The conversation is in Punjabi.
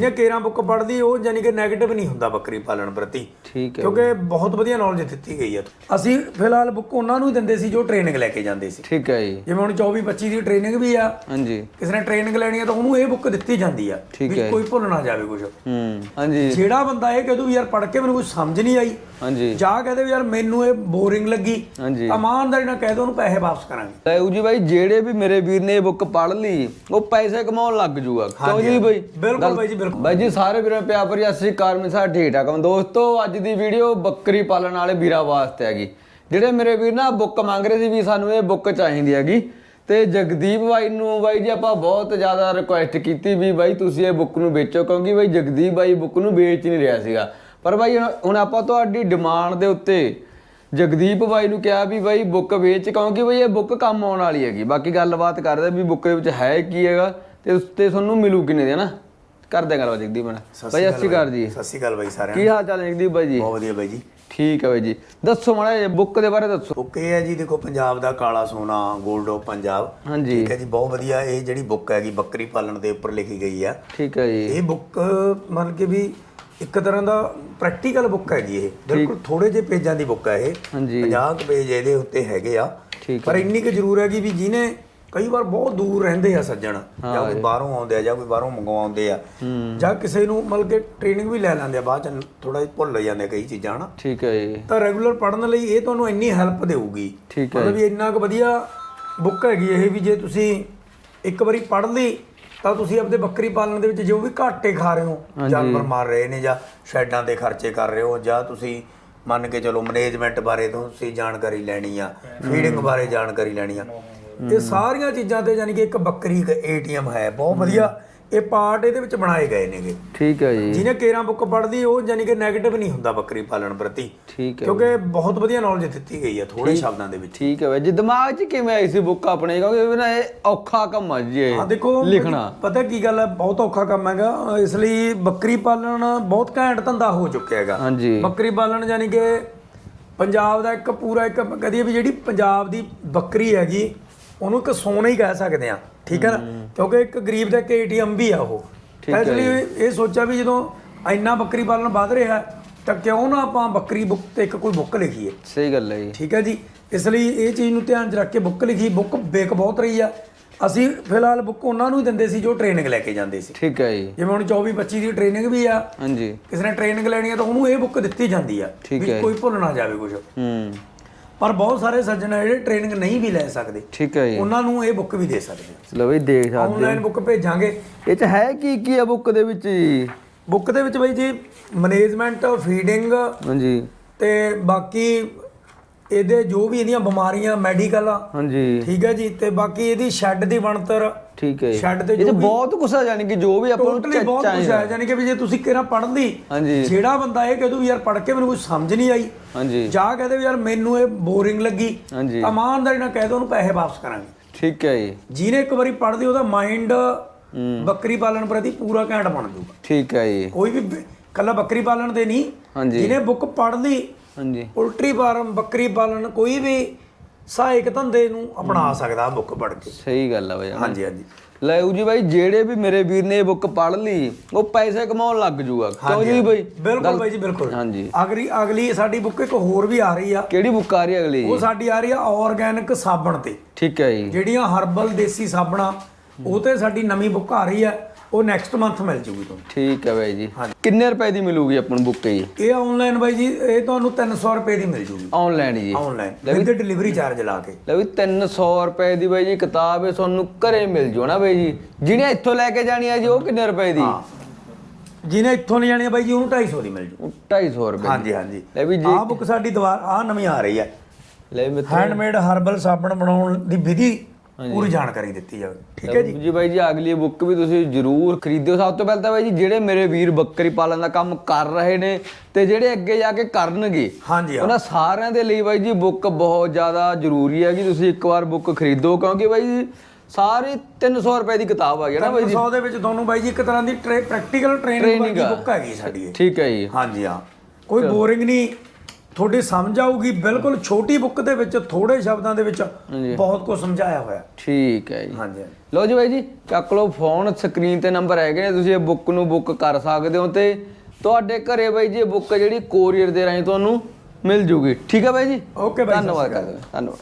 ਜਿਹਨੇ ਕੇਰਾਂ ਬੁੱਕ ਪੜ੍ਹਦੀ ਉਹ ਯਾਨੀ ਕਿ 네ਗੇਟਿਵ ਨਹੀਂ ਹੁੰਦਾ ਬੱਕਰੀ ਪਾਲਣ ਪ੍ਰਤੀ। ਠੀਕ ਹੈ ਕਿਉਂਕਿ ਬਹੁਤ ਵਧੀਆ ਨੌਲੇਜ ਦਿੱਤੀ ਗਈ ਹੈ। ਅਸੀਂ ਫਿਲਹਾਲ ਬੁੱਕ ਉਹਨਾਂ ਨੂੰ ਹੀ ਦਿੰਦੇ ਸੀ ਜੋ ਟ੍ਰੇਨਿੰਗ ਲੈ ਕੇ ਜਾਂਦੇ ਸੀ। ਠੀਕ ਹੈ ਜੀ। ਜਿਵੇਂ ਹੁਣ 24 25 ਦੀ ਟ੍ਰੇਨਿੰਗ ਵੀ ਆ ਹਾਂਜੀ। ਕਿਸੇ ਨੇ ਟ੍ਰੇਨਿੰਗ ਲੈਣੀ ਹੈ ਤਾਂ ਉਹਨੂੰ ਇਹ ਬੁੱਕ ਦਿੱਤੀ ਜਾਂਦੀ ਆ ਵੀ। ਕੋਈ ਭੁੱਲ ਨਾ ਜਾਵੇ ਕੁਝ ਹੂੰ ਹਾਂਜੀ। ਜਿਹੜਾ ਬੰਦਾ ਇਹ ਕਹਦੂ ਵੀ ਯਾਰ ਪੜ੍ਹ ਕੇ ਮੈਨੂੰ ਕੁਝ ਸਮਝ ਨਹੀਂ ਆਈ ਹਾਂਜੀ। ਜਾਂ ਕਹਦੇ ਵੀ ਯਾਰ ਮੈਨੂੰ ਇਹ ਬੋਰਿੰਗ ਲੱਗੀ। ਹਾਂਜੀ। ਇਮਾਨਦਾਰੀ ਨਾਲ ਕਹਿ ਦੋ ਉਹਨੂੰ ਪੈਸੇ ਵਾਪਸ ਕਰਾਂਗੇ। ਲੈ ਜੀ ਬਾਈ ਜਿਹੜੇ ਵੀ ਮੇਰੇ ਵੀਰ ਨੇ ਇਹ ਬੁੱਕ ਪੜ੍ਹ ਲਈ ਉਹ ਪੈਸੇ ਕਮਾਉਣ ਲੱਗ ਜੂਗਾ। ਕਿਉਂ ਜੀ ਬਾਈ? ਬਿਲਕੁਲ ਬਾਈ ਜੀ ਬਿਲਕੁਲ। ਬਾਈ ਜੀ ਸਾਰੇ ਵੀਰਾਂ ਪਿਆਰ ਭਰੀ ਅਸੀਂ ਕਾਰਮੀ ਸਾਹਿਬ ਠੀਕ ਠਾਕ ਹਾਂ ਦੋਸਤੋ ਅੱਜ ਦੀ ਵੀਡੀਓ ਬੱਕਰੀ ਪਾਲਣ ਵਾਲੇ ਵੀਰਾਂ ਵਾਸਤੇ ਹੈਗੀ। ਜਿਹੜੇ ਮੇਰੇ ਵੀਰ ਨਾ ਬੁੱਕ ਮੰਗ ਰਹੇ ਸੀ ਵੀ ਸਾਨੂੰ ਇਹ ਬੁੱਕ ਚਾਹੀਦੀ ਹੈਗੀ। ਤੇ ਜਗਦੀਪ ਬਾਈ ਨੂੰ ਬਾਈ ਜੀ ਆਪਾਂ ਬਹੁਤ ਜ਼ਿਆਦਾ ਰਿਕੁਐਸਟ ਕੀਤੀ ਵੀ ਬਾਈ ਤੁਸੀਂ ਇਹ ਬੁੱਕ ਨੂੰ ਵੇਚੋ ਕਿਉਂਕਿ ਬਾਈ ਜਗਦੀਪ ਬਾਈ ਬੁੱਕ ਨੂੰ ਵੇਚ ਨਹੀਂ ਰਿਹਾ ਸੀਗਾ। ਪਰ ਬਾਈ ਹੁਣ- ਆਪਾਂ ਤੁਹਾਡੀ ਡਿਮਾਂਡ ਦੇ ਉੱਤੇ ਜਗਦੀਪ ਬਾਈ ਨੂੰ ਕਿਹਾ ਵੀ ਬਾਈ ਬੁੱਕ ਵੇਚ ਕਿਉਂਕਿ ਬਾਈ ਇਹ ਬੁੱਕ ਕੰਮ ਆਉਣ ਵਾਲੀ ਹੈਗੀ। ਬਾਕੀ ਗੱਲਬਾਤ ਕਰਦੇ ਵੀ ਬੁੱਕ ਦੇ ਵਿੱਚ ਹੈ ਕੀ ਹੈਗਾ ਤੇ ਉਸ ਤੇ ਤੁਹਾਨੂੰ ਮਿਲੂ ਕਿੰਨੇ ਦੇ ਨਾ? ਕਰਦੇ ਗੱਲਬਾਤ ਜਗਦੀਪ ਨਾਲ। ਬਾਈ ਸਤਿ ਸ਼੍ਰੀ ਅਕਾਲ ਜੀ। ਸਤਿ ਸ਼੍ਰੀ ਅਕਾਲ ਬਾਈ ਸਾਰਿਆਂ ਨੂੰ। ਕੀ ਹਾਲ ਚਾਲ ਹੈ ਜਗਦੀਪ ਬਾਈ ਜੀ? ਬਹੁਤ ਵਧੀਆ ਬਾਈ ਜੀ। ਠੀਕ ਹੈ ਬਾਈ ਜੀ। ਦੱਸੋ ਮਾੜਾ ਬੁੱਕ ਦੇ ਬਾਰੇ ਦੱਸੋ। ਬੁੱਕ ਇਹ ਹੈ ਜੀ ਦੇਖੋ ਪੰਜਾਬ ਦਾ ਕਾਲਾ ਸੋਨਾ 골ਡ ਆਫ ਪੰਜਾਬ। ਹਾਂਜੀ। ਠੀਕ ਹੈ ਜੀ ਬਹੁਤ ਵਧੀਆ ਇਹ ਜਿਹੜੀ ਬੁੱਕ ਹੈਗੀ ਬੱਕਰੀ ਪਾਲਣ ਦੇ ਉੱਪਰ ਲਿਖੀ ਗਈ ਆ। ਠੀਕ ਹੈ ਜੀ। ਇਹ ਬੁੱਕ ਮੰਨ ਕੇ ਵੀ ਇੱਕ ਤਰ੍ਹਾਂ ਦਾ ਪ੍ਰੈਕਟੀਕਲ ਬੁੱਕ ਹੈਗੀ ਇਹ। ਬਿਲਕੁਲ ਥੋੜੇ ਜਿਹੇ ਪੇਜਾਂ ਦੀ ਬੁੱਕ ਹੈ ਇਹ। ਹਾਂਜੀ। 50 ਕੁ ਪੇਜ ਇਹਦੇ ਉੱਤੇ ਹੈਗੇ ਆ। ਪਰ ਇੰਨੀ ਕੁ ਜ਼ਰੂਰ ਹੈਗੀ ਵੀ ਜਿਹਨੇ ਕਈ ਵਾਰ ਬਹੁਤ ਦੂਰ ਰਹਿੰਦੇ ਆ ਸੱਜਣ ਜਾਂ ਕੋਈ ਬਾਹਰੋਂ ਆਉਂਦੇ ਆ ਜਾਂ ਕੋਈ ਬਾਹਰੋਂ ਮੰਗਵਾਉਂਦੇ ਆ। ਜਾਂ ਕਿਸੇ ਨੂੰ ਮਤਲਬ ਕਿ ਟ੍ਰੇਨਿੰਗ ਵੀ ਲੈ ਲੈਂਦੇ ਆ ਬਾਅਦ ਚ ਥੋੜਾ ਜਿਹਾ ਭੁੱਲ ਜਾਂਦੇ ਕਈ ਚੀਜ਼ਾਂ ਹਨਾ। ਠੀਕ ਹੈ ਜੀ। ਤਾਂ ਰੈਗੂਲਰ ਪੜਨ ਲਈ ਇਹ ਤੁਹਾਨੂੰ ਇੰਨੀ ਹੈਲਪ ਦੇਊਗੀ। ਮਤਲਬ ਇੰਨਾ ਕੁ ਵਧੀਆ ਬੁੱਕ ਹੈਗੀ ਇਹ ਵੀ ਜੇ ਤੁਸੀਂ ਇੱਕ ਵਾਰੀ ਪੜ੍ਹ ਲਈ ਤਾਂ ਤੁਸੀਂ ਆਪਣੇ ਬੱਕਰੀ ਪਾਲਣ ਦੇ ਵਿੱਚ ਜੋ ਵੀ ਘਾਟੇ ਖਾ ਰਹੇ ਹੋ ਜਾਨਵਰ ਮਾਰ ਰਹੇ ਨੇ ਜਾਂ ਸ਼ੈਡਾਂ ਦੇ ਖਰਚੇ ਕਰ ਰਹੇ ਹੋ ਜਾਂ ਤੁਸੀਂ ਮੰਨ ਕੇ ਚਲੋ ਮੈਨੇਜਮੈਂਟ ਬਾਰੇ ਤੁਸੀਂ ਜਾਣਕਾਰੀ ਲੈਣੀ ਆ ਫੀਡਿੰਗ ਬਾਰੇ ਜਾਣਕਾਰੀ ਲੈਣੀ ਆ। ਇਹ ਸਾਰੀਆਂ ਚੀਜ਼ਾਂ ਤੇ ਯਾਨੀ ਕਿ ਇੱਕ ਬੱਕਰੀ ਏਟੀਐਮ ਹੈ ਬਹੁਤ ਵਧੀਆ। ਇਹ ਪਾਰਟ ਇਹਦੇ ਵਿੱਚ ਬਣਾਏ ਗਏ ਨੇਗੇ। ਠੀਕ ਹੈ ਜੀ। ਜਿਹਨੇ ਕੇਰਾਂ ਬੁੱਕ ਪੜ੍ਹਦੀ ਉਹ ਯਾਨੀ ਕਿ 네ਗੇਟਿਵ ਨਹੀਂ ਹੁੰਦਾ ਬੱਕਰੀ ਪਾਲਣ ਪ੍ਰਤੀ। ਠੀਕ ਹੈ ਕਿਉਂਕਿ ਬਹੁਤ ਵਧੀਆ ਨੌਲੇਜ ਦਿੱਤੀ ਗਈ ਹੈ ਥੋੜੇ ਸ਼ਬਦਾਂ ਦੇ ਵਿੱਚ। ਠੀਕ ਹੈ ਜੀ। ਦਿਮਾਗ 'ਚ ਕਿਵੇਂ ਆਈ ਸੀ ਬੁੱਕ ਆਪਣੇ? ਕਿਉਂਕਿ ਇਹ ਨਾ ਇਹ ਔਖਾ ਕੰਮ ਆ ਜੀ ਆ ਦੇਖੋ ਲਿਖਣਾ। ਪਤਾ ਕੀ ਗੱਲ ਹੈ? ਬਹੁਤ ਔਖਾ ਕੰਮ ਹੈਗਾ। ਇਸ ਲਈ ਬੱਕਰੀ ਪਾਲਣ ਬਹੁਤ ਘੈਂਟ ਧੰਦਾ ਹੋ ਚੁੱਕਿਆ ਹੈਗਾ। ਹਾਂਜੀ। ਬੱਕਰੀ ਪਾਲਣ ਯਾਨੀ ਕਿ ਪੰਜਾਬ ਦਾ ਇੱਕ ਪੂਰਾ ਇੱਕ ਕਹਦੀਏ ਵੀ ਜਿਹੜੀ ਪੰਜਾਬ ਦੀ ਬੱਕਰੀ ਹੈਗੀ ਉਹਨੂੰ ਇੱਕ ਸੋਨਾ ਹੀ ਕਹਿ ਸਕਦੇ ਆ ਠੀਕ ਹੈ ਨਾ? ਕਿਉਂਕਿ ਇੱਕ ਗਰੀਬ ਦਾ ਏਟੀਐਮ ਵੀ ਆ ਉਹ। ਇਸ ਲਈ ਇਹ ਸੋਚਿਆ ਵੀ ਜਦੋਂ ਇੰਨਾ ਬੱਕਰੀ ਪਾਲਣ ਵੱਧ ਰਿਹਾ ਤਾਂ ਕਿਉਂ ਨਾ ਆਪਾਂ ਬੱਕਰੀ ਬੁੱਕ ਤੇ ਇੱਕ ਕੋਈ ਬੁੱਕ ਲਿਖੀਏ? ਸਹੀ ਗੱਲ ਹੈ ਜੀ। ਠੀਕ ਹੈ ਜੀ? ਇਸ ਲਈ ਇਹ ਚੀਜ਼ ਨੂੰ ਧਿਆਨ 'ਚ ਰੱਖ ਕੇ ਬੁੱਕ ਲਿਖੀ ਬੁੱਕ ਬੇਕ ਬਹੁਤ ਰਹੀ ਆ। ਅਸੀਂ ਫਿਲਹਾਲ ਬੁੱਕ ਉਹਨਾਂ ਨੂੰ ਹੀ ਦਿੰਦੇ ਸੀ ਜੋ ਟ੍ਰੇਨਿੰਗ ਲੈ ਕੇ ਜਾਂਦੇ ਸੀ। ਠੀਕ ਹੈ ਜੀ। ਜਿਵੇਂ ਹੁਣ 24 25 ਦੀ ਟ੍ਰੇਨਿੰਗ ਵੀ ਆ ਹਾਂਜੀ। ਕਿਸੇ ਨੇ ਟ੍ਰੇਨਿੰਗ ਲੈਣੀ ਹੈ ਤਾਂ ਉਹਨੂੰ ਇਹ ਬੁੱਕ ਦਿੱਤੀ ਜਾਂਦੀ ਆ ਵੀ ਕੋਈ ਭੁੱਲ ਨਾ ਜਾਵੇ ਕੁਝ ਹੂੰ। ਪਰ ਬਹੁਤ ਸਾਰੇ ਸੱਜਣ ਆ ਜਿਹੜੇ ਟ੍ਰੇਨਿੰਗ ਨਹੀਂ ਵੀ ਲੈ ਸਕਦੇ। ਠੀਕ ਹੈ ਜੀ। ਉਹਨਾਂ ਨੂੰ ਇਹ ਬੁੱਕ ਵੀ ਦੇ ਸਕਦੇ ਆ। ਚਲੋ ਬਈ ਦੇਖ ਸਕਦੇ ਆਨਲਾਈਨ ਬੁੱਕ ਭੇਜਾਂਗੇ। ਇਹ 'ਚ ਹੈ ਕੀ ਕੀ ਆ ਬੁੱਕ ਦੇ ਵਿੱਚ? ਜੀ ਬੁੱਕ ਦੇ ਵਿੱਚ ਬਈ ਜੀ ਮੈਨੇਜਮੈਂਟ ਫੀਡਿੰਗ ਹਾਂਜੀ। ਤੇ ਬਾਕੀ ਇਹਦੇ ਜੋ ਵੀ ਇਹਦੀਆਂ ਬਿਮਾਰੀਆਂ ਮੈਡੀਕਲ ਆ। ਹਾਂਜੀ। ਠੀਕ ਹੈ ਜੀ ਤੇ ਬਾਕੀ ਇਹਦੀ ਸ਼ੈੱਡ ਦੀ ਬਣਤਰ ਠੀਕ ਹੈ ਸ਼ੈੱਡ ਤੇ ਇਹ ਬਹੁਤ ਆ ਯਾਨੀ ਕਿ ਜੋ ਵੀ ਆਪਾਂ ਨੂੰ ਬਹੁਤ ਹੈ ਯਾਨੀ ਕਿ ਵੀ ਜੇ ਤੁਸੀਂ ਕਿਹੜਾ ਲਈ ਹਾਂਜੀ। ਜਿਹੜਾ ਬੰਦਾ ਇਹ ਕਹਦੂ ਯਾਰ ਪੜ੍ਹ ਕੇ ਮੈਨੂੰ ਕੁਝ ਸਮਝ ਨਹੀਂ ਆਈ ਹਾਂਜੀ। ਜਾਂ ਕਹਦੇ ਵੀ ਯਾਰ ਮੈਨੂੰ ਇਹ ਬੋਰਿੰਗ ਲੱਗੀ ਹਾਂਜੀ। ਇਮਾਨਦਾਰੀ ਨਾਲ ਕਹਿ ਦੋ ਉਹਨੂੰ ਪੈਸੇ ਵਾਪਸ ਕਰਾਂਗੇ। ਠੀਕ ਹੈ ਜੀ। ਜਿਹਨੇ ਇੱਕ ਵਾਰੀ ਲਈ ਉਹਦਾ ਮਾਈਂਡ ਬੱਕਰੀ ਪਾਲਣ ਪ੍ਰਤੀ ਪੂਰਾ ਘੈਂਟ ਬਣ ਜਾਊਗਾ। ਠੀਕ ਹੈ ਜੀ। ਕੋਈ ਵੀ ਕੱਲਾ ਬੱਕਰੀ ਪਾਲਣ ਦੇ ਨਹੀਂ ਜਿਹਨੇ ਬੁੱਕ ਪੜ੍ਹ ਲਈ ਹਾਂਜੀ। ਪੋਲਟਰੀ ਫਾਰਮ ਬੱਕਰੀ ਪਾਲਣ ਕੋਈ ਵੀ ਸਹਾਇਕ ਧੰਦੇ ਨੂੰ ਅਪਣਾ ਸਕਦਾ ਬੁੱਕ ਪੜ੍ਹ ਕੇ। ਸਹੀ ਗੱਲ ਆ ਬਈ ਹਾਂਜੀ ਹਾਂਜੀ। ਲੈ ਜੀ ਬਾਈ ਜਿਹੜੇ ਵੀ ਮੇਰੇ ਵੀਰ ਨੇ ਇਹ ਬੁੱਕ ਪੜ੍ਹ ਲਈ ਉਹ ਪੈਸੇ ਕਮਾਉਣ ਲੱਗ ਜੂਗਾ। ਕਿਉਂ ਜੀ ਬਾਈ? ਬਿਲਕੁਲ ਬਾਈ ਜੀ ਬਿਲਕੁਲ। ਹਾਂਜੀ। ਅਗਲੀ ਅਗਲੀ ਸਾਡੀ ਬੁੱਕ ਇੱਕ ਹੋਰ ਵੀ ਆ ਰਹੀ ਆ। ਕਿਹੜੀ ਬੁੱਕ ਆ ਰਹੀ ਹੈ ਅਗਲੀ? ਉਹ ਸਾਡੀ ਆ ਰਹੀ ਆ ਆਰਗੈਨਿਕ ਸਾਬਣ ਤੇ। ਠੀਕ ਹੈ ਜੀ। ਜਿਹੜੀਆਂ ਹਰਬਲ ਦੇਸੀ ਸਾਬਣਾ ਉਹ ਤੇ ਸਾਡੀ ਨਵੀਂ ਬੁੱਕ ਆ ਰਹੀ ਆ ਉਹ ਨੈਕਸਟ ਮੰਥ ਮਿਲ ਜੂਗੀ ਤੁਹਾਨੂੰ। ਠੀਕ ਹੈ ਬਾਈ ਜੀ। ਕਿੰਨੇ ਰੁਪਏ ਦੀ ਮਿਲੂਗੀ ਆਪਾਂ ਨੂੰ ਬੁੱਕ ਜੀ? ਇਹ ਆਨਲਾਈਨ ਬਾਈ ਜੀ ਇਹ ਤੁਹਾਨੂੰ 300 ਰੁਪਏ ਦੀ ਮਿਲ ਜੂਗੀ। ਆਨਲਾਈਨ ਜੀ। ਆਨਲਾਈਨ ਵਿਦ ਡਿਲੀਵਰੀ ਚਾਰਜ ਲਾ ਕੇ। ਲੈ ਵੀ 300 ਰੁਪਏ ਦੀ ਬਾਈ ਜੀ ਕਿਤਾਬ ਇਹ ਤੁਹਾਨੂੰ ਘਰੇ ਮਿਲ ਜੂ ਨਾ ਬਾਈ ਜੀ। ਜਿਹਨੇ ਇੱਥੋਂ ਲੈ ਕੇ ਜਾਣੀ ਹੈ ਜੀ ਉਹ ਕਿੰਨੇ ਰੁਪਏ ਦੀ? ਜਿਹਨੇ ਇੱਥੋਂ ਨਹੀਂ ਜਾਣੀ ਆ ਬਾਈ ਜੀ ਉਹਨੂੰ 250 ਦੀ ਮਿਲ ਜੂ। ਉਹ 250 ਰੁਪਏ ਹਾਂਜੀ ਹਾਂਜੀ। ਲੈ ਵੀ ਜੀ ਆਹ ਬੁੱਕ ਸਾਡੀ ਦੁਬਾਰਾ ਆ ਨਵੀਂ ਆ ਰਹੀ ਹੈ। ਲੈ ਵੀ ਹੈਂਡਮੇਡ ਹਰਬਲ ਸਾਬਣ ਬਣਾਉਣ ਦੀ ਵਿਧੀ ਪੂਰੀ ਜਾਣਕਾਰੀ ਦਿੱਤੀ ਜਾਵੇ। ਠੀਕ ਹੈ ਜੀ? ਜੀ ਬਾਈ ਜੀ ਅਗਲੀ ਬੁੱਕ ਵੀ ਤੁਸੀਂ ਜਰੂਰ ਖਰੀਦਿਓ। ਸਭ ਤੋਂ ਪਹਿਲਾਂ ਤਾਂ ਬਾਈ ਜੀ ਜਿਹੜੇ ਮੇਰੇ ਵੀਰ ਬੱਕਰੀ ਪਾਲਣ ਦਾ ਕੰਮ ਕਰ ਰਹੇ ਨੇ ਤੇ ਜਿਹੜੇ ਅੱਗੇ ਜਾ ਕੇ ਕਰਨਗੇ ਹਾਂਜੀ ਉਹਨਾਂ ਸਾਰਿਆਂ ਦੇ ਲਈ ਬਾਈ ਜੀ ਬੁੱਕ ਬਹੁਤ ਜ਼ਿਆਦਾ ਜ਼ਰੂਰੀ ਹੈ ਕਿ ਤੁਸੀਂ ਇੱਕ ਵਾਰ ਬੁੱਕ ਖਰੀਦੋ। ਕਿਉਂਕਿ ਬਾਈ ਜੀ ਸਾਰੀ 300 ਰੁਪਏ ਦੀ ਕਿਤਾਬ ਆ ਗਈ ਨਾ ਬਾਈ ਜੀ? 100 ਦੇ ਵਿੱਚ ਤੁਹਾਨੂੰ ਬਾਈ ਜੀ ਇੱਕ ਤਰ੍ਹਾਂ ਦੀ ਪ੍ਰੈਕਟੀਕਲ ਟ੍ਰੇਨਿੰਗ ਆ। ਬੁੱਕ ਹੈਗੀ ਸਾਡੀ ਠੀਕ ਹੈ ਜੀ। ਹਾਂਜੀ ਹਾਂ। ਕੋਈ ਬੋਰਿੰਗ ਨਹੀਂ। ਤੁਹਾਡੀ ਸਮਝ ਆਊਗੀ ਬਿਲਕੁਲ ਛੋਟੀ ਬੁੱਕ ਦੇ ਵਿੱਚ ਥੋੜੇ ਸ਼ਬਦਾਂ ਦੇ ਵਿੱਚ ਬਹੁਤ ਕੁਝ ਸਮਝਾਇਆ ਹੋਇਆ। ਠੀਕ ਹੈ ਜੀ। ਹਾਂਜੀ। ਲਓ ਜੀ ਬਾਈ ਜੀ ਚੱਕ ਲਓ ਫੋਨ ਸਕਰੀਨ ਤੇ ਨੰਬਰ ਹੈਗੇ ਨੇ ਤੁਸੀਂ ਇਹ ਬੁੱਕ ਨੂੰ ਬੁੱਕ ਕਰ ਸਕਦੇ ਹੋ ਤੇ ਤੁਹਾਡੇ ਘਰੇ ਬਾਈ ਜੀ ਇਹ ਬੁੱਕ ਜਿਹੜੀ ਕੋਰੀਅਰ ਦੇ ਰਾਹੀਂ ਤੁਹਾਨੂੰ ਮਿਲ ਜੂਗੀ। ਠੀਕ ਹੈ ਬਾਈ ਜੀ? ਓਕੇ ਬਾਈ ਧੰਨਵਾਦ। ਕਰਦੇ ਧੰਨਵਾਦ।